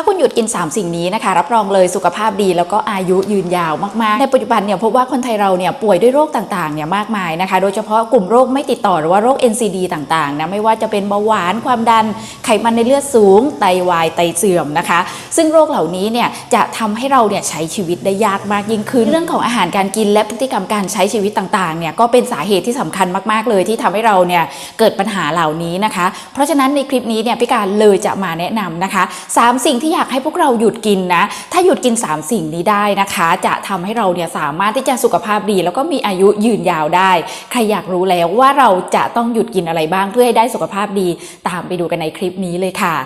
ถ้าคุณหยุดกิน 3 สิ่งนี้นะคะ รับรองเลยสุขภาพดีแล้วก็อายุยืนยาวมากๆ ในปัจจุบันเนี่ยพบว่าคนไทยเราเนี่ยป่วยด้วยโรคต่างๆเนี่ยมากมายนะคะ โดยเฉพาะกลุ่มโรคไม่ติดต่อหรือว่าโรค NCD ต่างๆนะไม่ว่าจะเป็นเบาหวานความดันไขมันในเลือดสูง ไตวายไตเสื่อมนะคะ ซึ่งโรคเหล่านี้เนี่ยจะทำให้เราเนี่ยใช้ชีวิตได้ยากมากยิ่งขึ้น เรื่องของอาหารการกินและพฤติกรรมการใช้ชีวิตต่างๆเนี่ยก็เป็นสาเหตุที่สำคัญมากๆเลยที่ทำให้เราเนี่ยเกิดปัญหาเหล่านี้นะคะ เพราะฉะนั้นในคลิปนี้เนี่ยพี่การเลยจะมาแนะนำนะคะสามสิ่งที่อยากให้พวกเราหยุดกินนะ ถ้าหยุดกิน 3 สิ่งนี้ได้นะคะ จะทำให้เราเนี่ยสามารถที่จะสุขภาพดี แล้วก็มีอายุยืนยาวได้ ใครอยากรู้แล้วว่าเราจะต้องหยุดกินอะไรบ้างเพื่อให้ได้สุขภาพดี ตามไปดูกันในคลิปนี้เลยค่ะ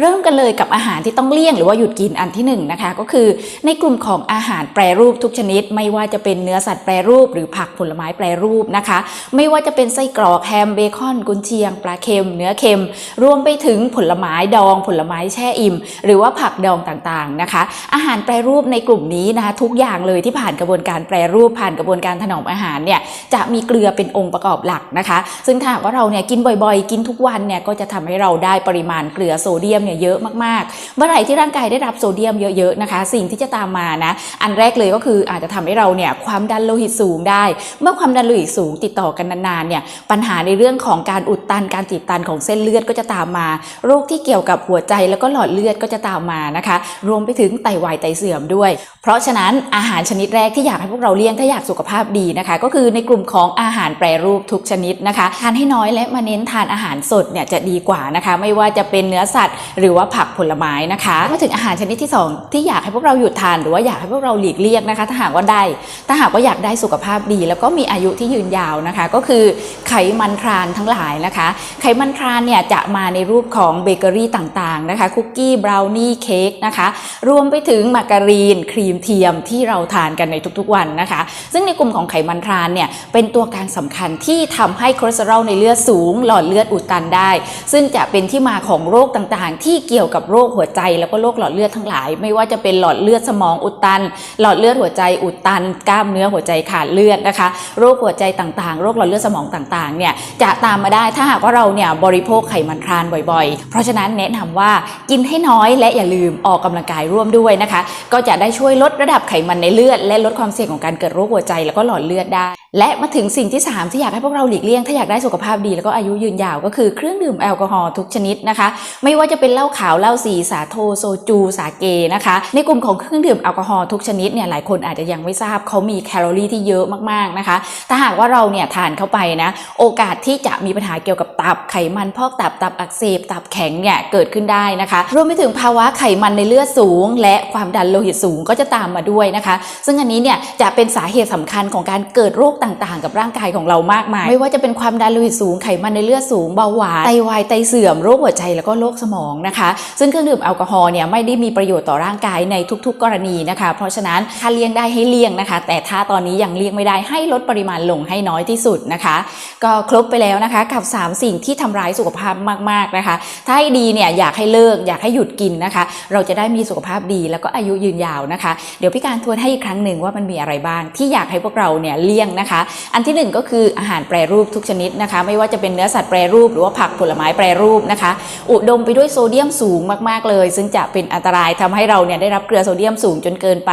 เริ่มกันเลยกับอาหารที่ต้องเลี่ยงหรือว่าหยุดกินอันที่หนึ่งนะคะก็คือในกลุ่มของอาหารแปรรูปทุกชนิด ไม่ว่าจะเป็นเนื้อสัตว์แปรรูป หรือผักผลไม้แปรรูปนะคะ ไม่ว่าจะเป็นไส้กรอกแฮมเบคอน กุนเชียง ปลาเค็ม เนื้อเค็ม รวมไปถึงผลไม้ดอง ผลไม้แช่อิ่ม หรือว่าผักดองต่างๆนะคะ อาหารแปรรูปในกลุ่มนี้นะคะทุกอย่างเลยที่ผ่านกระบวนการแปรรูปผ่านกระบวนการถนอมอาหารเนี่ยจะมีเกลือเป็นองค์ประกอบหลักนะคะ ซึ่งถ้าหากว่าเราเนี่ยกินบ่อยๆ กินทุกวันเนี่ยก็จะทำให้เราได้ปริมาณเกลือโซเดียมเนี่ยเยอะมากๆ เมื่อไหร่ที่ร่างกายได้รับโซเดียมเยอะๆนะคะ สิ่งที่จะตามมานะ อันแรกเลยก็คืออาจจะทำให้เราเนี่ยความดันโลหิตสูงได้ เมื่อความดันโลหิตสูงติดต่อกันนานๆเนี่ยปัญหาในเรื่องของการอุดตันการติดตันของเส้นเลือดก็จะตามมา โรคที่เกี่ยวกับหัวใจแล้วก็หลอดเลือดก็จะตามมานะคะ รวมไปถึงไตวายไตเสื่อมด้วย เพราะฉะนั้นอาหารชนิดแรกที่อยากให้พวกเราเลี่ยงถ้าอยากสุขภาพดีนะคะ ก็คือในกลุ่มของอาหารแปรรูปทุกชนิดนะคะ ทานให้น้อยและมาเน้นทานอาหารสดเนี่ยจะดีกว่านะคะ ไม่ว่าจะเป็นเนื้อสัตว์หรือว่าผักผลไม้นะคะมาถึงอาหารชนิดที่สองที่อยากให้พวกเราหยุดทานหรือว่าอยากให้พวกเราหลีกเลี่ยงนะคะ ถ้าหากว่าได้ ถ้าหากว่าอยากได้สุขภาพดี แล้วก็มีอายุที่ยืนยาวนะคะ ก็คือไขมันทรานทั้งหลายนะคะ ไขมันทรานเนี่ยจะมาในรูปของเบเกอรี่ต่างๆนะคะคุกกี้บราวนี่เค้กนะคะรวมไปถึงมาการีนครีมเทียมที่เราทานกันในทุกๆวันนะคะ ซึ่งในกลุ่มของไขมันทรานเนี่ยเป็นตัวการสำคัญที่ทำให้คอเลสเตอรอลในเลือดสูง หลอดเลือดอุดตันได้ ซึ่งจะเป็นที่มาของโรคต่างๆที่เกี่ยวกับโรคหัวใจแล้วก็โรคหลอดเลือดทั้งหลาย ไม่ว่าจะเป็นหลอดเลือดสมองอุดตัน หลอดเลือดหัวใจอุดตัน กล้ามเนื้อหัวใจขาดเลือดนะคะ โรคหัวใจต่างๆ โรคหลอดเลือดสมองต่างๆเนี่ยจะตามมาได้ถ้าหากว่าเราเนี่ยบริโภคไขมันทรานบ่อยๆ เพราะฉะนั้นแนะนำว่ากินให้น้อยและอย่าลืมออกกำลังกายร่วมด้วยนะคะ ก็จะได้ช่วยลดระดับไขมันในเลือด และลดความเสี่ยงของการเกิดโรคหัวใจแล้วก็หลอดเลือดได้ และมาถึงสิ่งที่ 3 ที่อยากให้พวกเราหลีกเลี่ยง ถ้าอยากได้สุขภาพดีแล้วก็อายุยืนยาวก็คือเครื่องดื่มแอลกอฮอล์ทุกชนิดนะคะ ไม่ว่าจะเป็นเหล้าขาวเหล้าสีสาโทโซจู สาเกนะคะ ในกลุ่มของเครื่องดื่มแอลกอฮอล์ทุกชนิดเนี่ยหลายคนอาจจะยังไม่ทราบเขามีแคลอรี่ที่เยอะมากๆนะคะ ถ้าหากว่าเราเนี่ยทานเข้าไปนะ โอกาสที่จะมีปัญหาเกี่ยวกับตับไขมันพอกตับตับอักเสบตับแข็งเนี่ยเกิดขึ้นได้นะคะ รวมไปถึงภาวะไขมันในเลือดสูง และความดันโลหิตสูงก็จะตามมาด้วยนะคะ ซึ่งอันนี้เนี่ยจะเป็นสาเหตุสำคัญของการเกิดโรคต่างๆ กับร่างกายของเรามากมาย ไม่ว่าจะเป็นความดันโลหิตสูงไขมันในเลือดสูงเบาหวานไตวายไตเสื่อมโรคหัวใจแล้วก็โรคสมองนะคะ ซึ่งเครื่องดื่มแอลกอฮอล์เนี่ยไม่ได้มีประโยชน์ต่อร่างกายในทุก ๆ กรณีนะคะ เพราะฉะนั้นถ้าเลี่ยงได้ให้เลี่ยงนะคะ แต่ถ้าตอนนี้ยังเลี่ยงไม่ได้ให้ลดปริมาณลงให้น้อยที่สุดนะคะ ก็ครบไปแล้วนะคะกับ 3 สิ่งที่ทำร้ายสุขภาพมากๆนะคะ ถ้าให้ดีเนี่ยอยากให้เลิกอยากให้หยุดกินนะคะ เราจะได้มีสุขภาพดีแล้วก็อายุยืนยาวนะคะ เดี๋ยวพี่การทวนให้อีกครั้งหนึ่งว่ามันมีอะไรบ้าง ที่อยากให้พวกเราเนี่ยเลี่ยงนะคะอันที่หนึ่งก็คืออาหารแปรรูปทุกชนิดนะคะ ไม่ว่าจะเป็นเนื้อสัตว์แปรรูปหรือว่าผักผลไม้แปรรูปนะคะ อุดมไปด้วยโซเดียมสูงมากๆเลย ซึ่งจะเป็นอันตรายทำให้เราเนี่ยได้รับเกลือโซเดียมสูงจนเกินไป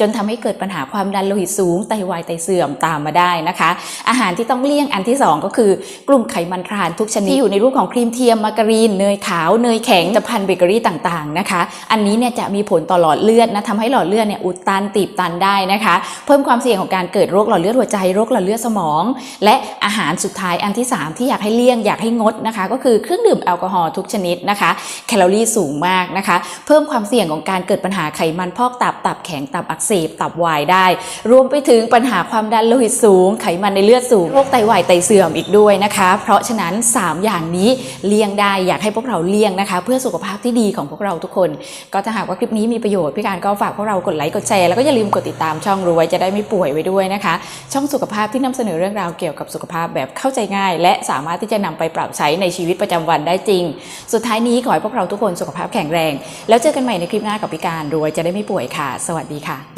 จนทำให้เกิดปัญหาความดันโลหิตสูงไตวายไตเสื่อมตามมาได้นะคะ อาหารที่ต้องเลี่ยงอันที่สองก็คือกลุ่มไขมันทรานทุกชนิดที่อยู่ในรูปของครีมเทียมมาการีนเนยขาวเนยแข็งจะพันเบเกอรี่ต่างๆนะคะ อันนี้เนี่ยจะมีผลต่อหลอดเลือดนะทำให้หลอดเลือดเนี่ยอุดตันตีบตันได้นะคะ เพิ่มความเสี่ยงของการเกิดโรคหลอดเลือดหัวใจโรคหลอดเลือดสมอง และอาหารสุดท้ายอันที่ 3 ที่อยากให้เลี่ยงอยากให้งดนะคะ ก็คือเครื่องดื่มแอลกอฮอล์ทุกชนิดนะคะ แคลอรี่สูงมากนะคะ เพิ่มความเสี่ยงของการเกิดปัญหาไขมันพอกตับตับแข็งตับอักเสบตับวายได้ รวมไปถึงปัญหาความดันโลหิตสูง ไขมันในเลือดสูงโรคไตวายไตเสื่อมอีกด้วยนะคะ เพราะฉะนั้น 3 อย่างนี้เลี่ยงได้อยากให้พวกเราเลี่ยงนะคะ เพื่อสุขภาพที่ดีของพวกเราทุกคน ก็ถ้าหากว่าคลิปนี้มีประโยชน์พี่การก็ฝากพวกเรากดไลค์กดแชร์แล้วก็อย่าลืมกดติดตามช่องรู้ไว้จะได้ไม่ป่วยไว้ด้วยนะคะ ช่องสุขภาพที่นำเสนอเรื่องราวเกี่ยวกับสุขภาพแบบเข้าใจง่าย และสามารถที่จะนำไปปรับใช้ในชีวิตประจำวันได้จริง สุดท้ายนี้ขอให้พวกเราทุกคนสุขภาพแข็งแรง แล้วเจอกันใหม่ในคลิปหน้ากับพิการรวยจะได้ไม่ป่วยค่ะ สวัสดีค่ะ